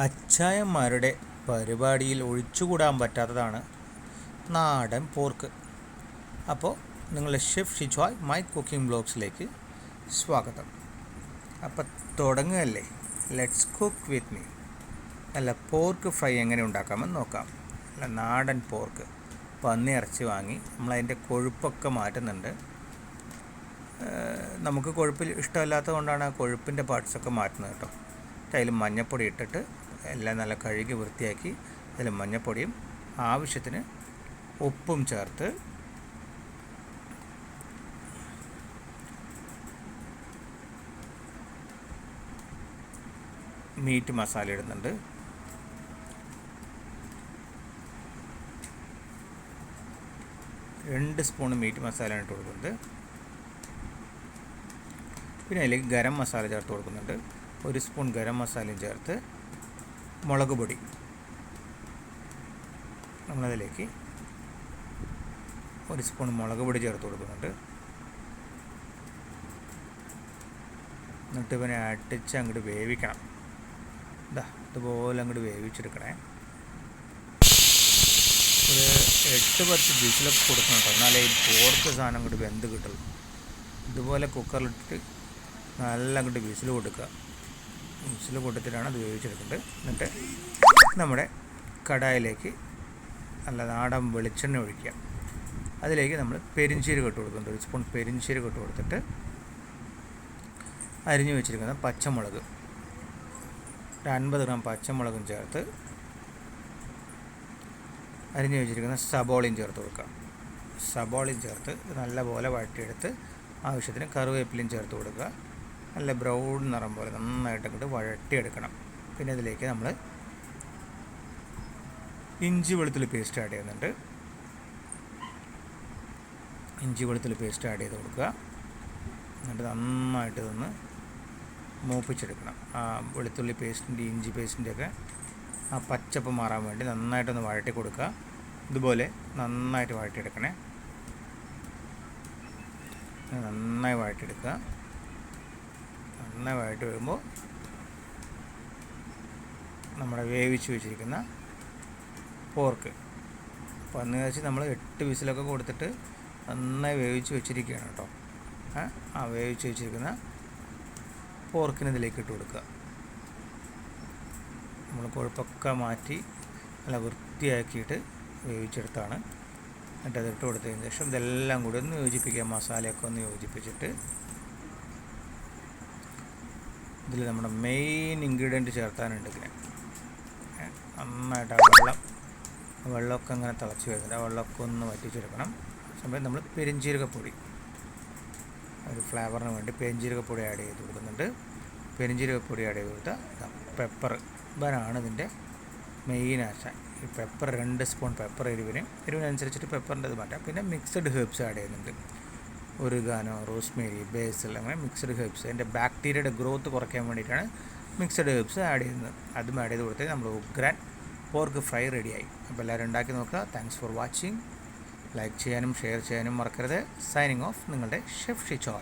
അച്ചായന്മാരുടെ പരിപാടിയിൽ ഒഴിച്ചുകൂടാൻ പറ്റാത്തതാണ് നാടൻ പോർക്ക്. അപ്പോൾ നിങ്ങളുടെ ഷെഫ് ഷിജോയ് മൈ കുക്കിംഗ് ബ്ലോഗ്സിലേക്ക് സ്വാഗതം. അപ്പം തുടങ്ങുകയല്ലേ? ലെറ്റ്സ് കുക്ക് വിത്ത് മീ അല്ല പോർക്ക് ഫ്രൈ എങ്ങനെ ഉണ്ടാക്കാമെന്ന് നോക്കാം. അല്ല നാടൻ പോർക്ക്. പന്നി ഇറച്ചി വാങ്ങി. നമ്മൾ നമ്മളതിന്റെ കൊഴുപ്പൊക്കെ മാറ്റുന്നുണ്ട്. നമുക്ക് കൊഴുപ്പിൽ ഇഷ്ടമല്ലാത്തത് കൊണ്ടാണ് ആ കൊഴുപ്പിന്റെ പാർട്സൊക്കെ മാറ്റുന്നത് കേട്ടോ. അതിൽ മഞ്ഞപ്പൊടി ഇട്ടിട്ട് എല്ലാം നല്ല കഴുകി വൃത്തിയാക്കി അതിൽ മഞ്ഞപ്പൊടിയും ആവശ്യത്തിന് ഉപ്പും ചേർത്ത് മീറ്റ് മസാല ഇടുന്നുണ്ട്. രണ്ട് സ്പൂൺ മീറ്റ് മസാല ഇട്ട് കൊടുക്കുന്നുണ്ട് പിന്നെ അതിലേക്ക് ഗരം മസാല ചേർത്ത് കൊടുക്കുന്നുണ്ട്. ഒരു സ്പൂൺ ഗരം മസാലയും ചേർത്ത് മുളക് പൊടി. നമ്മളതിലേക്ക് ഒരു സ്പൂൺ മുളക് പൊടി ചേർത്ത് കൊടുക്കുന്നുണ്ട്. എന്നിട്ട് ഇവനെ അടിച്ച് അങ്ങോട്ട് വേവിക്കണം. ഇതാ ഇതുപോലെ അങ്ങോട്ട് വേവിച്ചെടുക്കണേ. ഒരു എട്ട് പത്ത് വിസിലൊക്കെ കൊടുക്കണം കേട്ടോ എന്നാലേ ഈ പോർക്ക് സാധനം അങ്ങോട്ട് വെന്ത് കിട്ടുള്ളൂ. ഇതുപോലെ കുക്കറിലിട്ടിട്ട് നല്ല അങ്ങോട്ട് വിസിൽ കൊടുക്കുക. വിസിൽ കൂട്ടത്തിലാണ് അത് ഉപയോഗിച്ചെടുക്കുന്നത് എന്നിട്ട് നമ്മുടെ കടായിലേക്ക് നല്ല നാടൻ വെളിച്ചെണ്ണ ഒഴിക്കുക. അതിലേക്ക് നമ്മൾ പെരിഞ്ചീരകം ഇട്ട് കൊടുക്കുന്നുണ്ട് ഒരു സ്പൂൺ പെരിഞ്ചീരകം ഇട്ട് കൊടുത്തിട്ട് അരിഞ്ഞു വെച്ചിരിക്കുന്ന പച്ചമുളക്. ഒരു അൻപത് ഗ്രാം പച്ചമുളകും ചേർത്ത് അരിഞ്ഞു വെച്ചിരിക്കുന്ന സബോളയും ചേർത്ത് കൊടുക്കുക. സബോളയും ചേർത്ത് നല്ലപോലെ വഴറ്റിയെടുത്ത് ആവശ്യത്തിന് കറിവേപ്പിലയും ചേർത്ത് കൊടുക്കുക. നല്ല ബ്രൗൺ നിറം പോലെ നന്നായിട്ട് അങ്ങോട്ട് വഴട്ടിയെടുക്കണം. പിന്നെ ഇതിലേക്ക് നമ്മൾ ഇഞ്ചി വെളുത്തുള്ളി പേസ്റ്റ് ആഡ് ചെയ്യുന്നുണ്ട്. ഇഞ്ചി വെളുത്തുള്ളി പേസ്റ്റ് ആഡ് ചെയ്ത് കൊടുക്കുക. എന്നിട്ട് നന്നായിട്ട് ഇതൊന്ന് മൂപ്പിച്ചെടുക്കണം. ആ വെളുത്തുള്ളി പേസ്റ്റിന്റെ ഇഞ്ചി പേസ്റ്റിന്റെയൊക്കെ ആ പച്ചപ്പ് മാറാൻ വേണ്ടി നന്നായിട്ടൊന്ന് വഴട്ടി കൊടുക്കുക. ഇതുപോലെ നന്നായിട്ട് വഴട്ടിയെടുക്കണേ. നന്നായി വഴറ്റിയെടുക്കുക നന്നായി വഴറ്റി വരുമ്പോൾ നമ്മുടെ വേവിച്ച് വെച്ചിരിക്കുന്ന പോർക്ക്. അപ്പോൾ അന്ന് വെച്ച് നമ്മൾ എട്ട് വിസിലൊക്കെ കൊടുത്തിട്ട് നന്നായി വേവിച്ച് വെച്ചിരിക്കുകയാണ് കേട്ടോ. ആ വേവിച്ച് വെച്ചിരിക്കുന്ന പോർക്കിന് ഇതിലേക്ക് ഇട്ട് കൊടുക്കുക. നമ്മൾ കൊഴുപ്പൊക്കെ മാറ്റി നല്ല വൃത്തിയാക്കിയിട്ട് വേവിച്ചെടുത്താണ്. എന്നിട്ട് അതിട്ട് കൊടുത്തതിന് ശേഷം ഇതെല്ലാം കൂടി ഒന്ന് യോജിപ്പിക്കുക. മസാലയൊക്കെ ഒന്ന് യോജിപ്പിച്ചിട്ട് ഇതിൽ നമ്മുടെ മെയിൻ ഇൻഗ്രീഡിയന്റ് ചേർത്താനുണ്ട് ഇങ്ങനെ നന്നായിട്ട് ആ വെള്ളം വെള്ളമൊക്കെ അങ്ങനെ തിളച്ച് വരുന്നുണ്ട്. ആ വെള്ളമൊക്കെ ഒന്ന് വറ്റിച്ചെടുക്കണം. സമയം നമ്മൾ പെരിഞ്ചീരകപ്പൊടി. ഒരു ഫ്ലേവറിന് വേണ്ടി പെരിഞ്ചീരകപ്പൊടി ആഡ് ചെയ്ത് കൊടുക്കുന്നുണ്ട്. പെരിഞ്ചീരകപ്പൊടി ആഡ് ചെയ്ത് കൊടുത്താൽ പെപ്പർ ഇവനാണ് ഇതിന്റെ മെയിൻ ആശാൻ ഈ പെപ്പർ രണ്ട് സ്പൂൺ പെപ്പർ എരിവിന്. എരിവിനനുസരിച്ചിട്ട് പെപ്പറിന്റെ ഇത് മാറ്റാം. പിന്നെ മിക്സഡ് ഹെർബ്സ് ആഡ് ചെയ്യുന്നുണ്ട്. ഒറിഗാനോ റോസ്മേരി ബേസിൽ അങ്ങനെ മിക്സഡ് ഹെർബ്സ് അതിന്റെ ബാക്ടീരിയയുടെ ഗ്രോത്ത് കുറയ്ക്കാൻ വേണ്ടിയിട്ടാണ് മിക്സഡ് ഹെർബ്സ് ആഡ് ചെയ്യുന്നത്. അതും ആഡ് ചെയ്ത് കൊടുത്താൽ നമ്മൾ ഉഗ്രാൻ പോർക്ക് ഫ്രൈ റെഡിയായി അപ്പോൾ എല്ലാവരും ഉണ്ടാക്കി നോക്കുക. താങ്ക്സ് ഫോർ വാച്ചിങ് ലൈക്ക് ചെയ്യാനും ഷെയർ ചെയ്യാനും മറക്കരുത്. സൈനിങ് ഓഫ് നിങ്ങളുടെ ഷെഫ് ഷിച്ചോർ